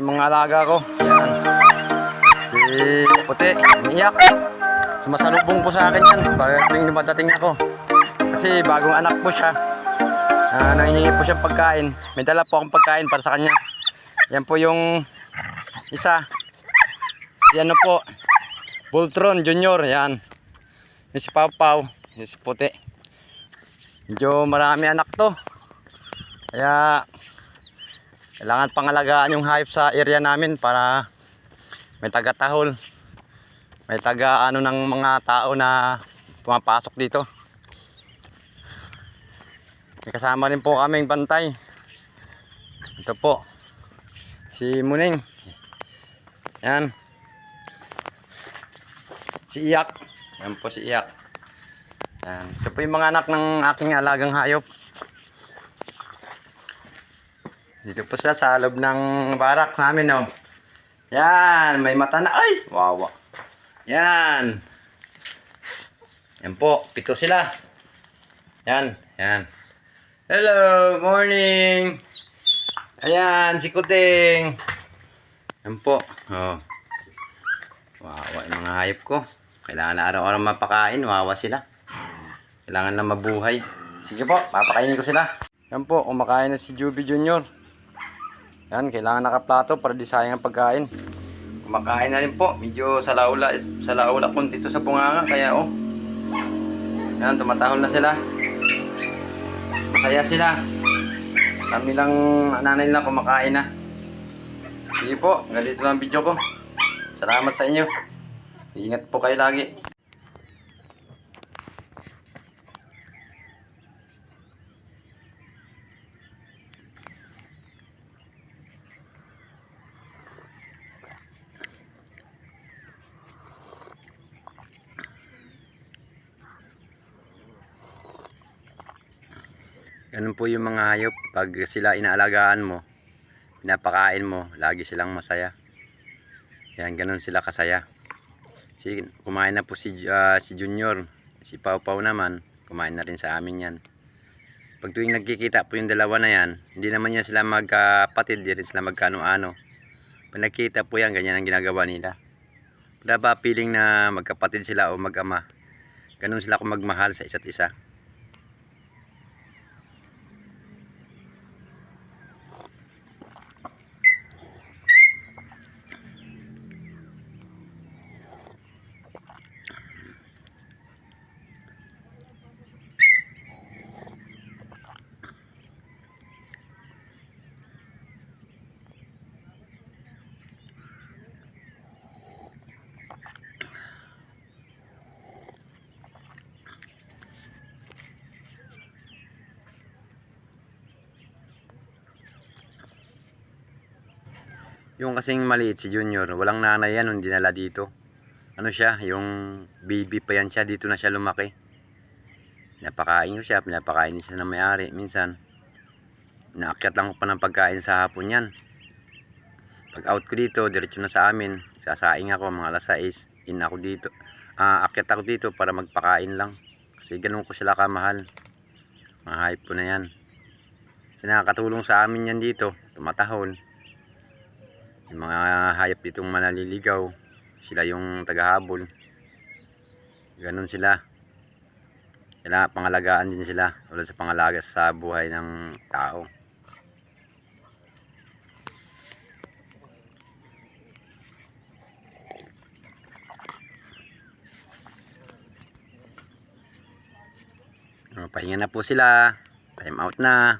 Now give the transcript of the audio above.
Yung mga alaga ko. Yan. Si Puti, umiyak. Sumasalubong po sa akin yan. Pag tuwing dumadating ako. Kasi bagong anak po siya. Ah, nangihingi po siyang pagkain. May dala po akong pagkain para sa kanya. Yan po yung isa. Si ano po. Voltron Junior. Yan. Yung si Pau Pau. Yung si Puti. Medyo marami anak to. Kaya kailangan pangalagaan yung hayop sa area namin para may taga-tahol. May taga ano ng mga tao na pumapasok dito. May kasama rin po kaming bantay. Ito po. Si Muning. Yan. Si Iyak. Yan po si Iyak. Yan. Ito po yung mga anak ng aking alagang hayop. Dito po sa loob ng barak namin, oh. Yan, may mata na. Ay! Wawa. Yan. Yan po, pito sila. Yan, yan. Hello, morning. Ayan, si Kuting. Yan po. Oh. Wawa yung mga hayop ko. Kailangan na araw-araw mapakain. Wawa sila. Kailangan na mabuhay. Sige po, papakainin ko sila. Yan po, kumakain na si Juby Junior. Yan, kailangan nakaplato para di sayang ang pagkain. Kumakain na rin po. Medyo sa laula, sa laula kung dito sa bunganga. Kaya oh. Yan, tumatahol na sila. Masaya sila. Kami lang, nanay nila kumakain na. Sige po, ganito lang ang video ko. Salamat sa inyo. Ingat po kayo lagi. Ganun po yung mga hayop. Pag sila inaalagaan mo, pinapakain mo, lagi silang masaya. Yan, ganun sila kasaya. Si, kumain na po si, ah, si Junior. Si Pau Pau naman, kumain na rin sa amin yan. Pag tuwing nagkikita po yung dalawa na yan, hindi naman yan sila magkapatid, hindi rin sila magkano-ano. Pag nagkita po yan, ganyan ang ginagawa nila. Wala ba feeling na magkapatid sila o mag-ama? Ganun sila kung magmahal sa isa't isa. Yung kasing maliit si Junior, walang nanay yan nung dinala dito. Ano siya, yung baby pa yan siya, dito na siya lumaki. Napakain ko siya, pinapakain siya ng may-ari. Minsan, naakyat lang ko pa ng pagkain sa hapon yan. Pag out ko dito, diretso na sa amin. Sasaing ako, mga alas 6. In ako dito. Ah, akyat ako dito para magpakain lang. Kasi ganun ko sila kamahal. Mga hype ko na yan. Kasi nakakatulong sa amin yan dito. Tumatahol. Yung mga hayop ditong manaliligaw, sila yung tagahabol. Ganon sila. Kailangan pangalagaan din sila. Tulad sa pangalaga sa buhay ng tao. Pahinga na po sila. Time out na.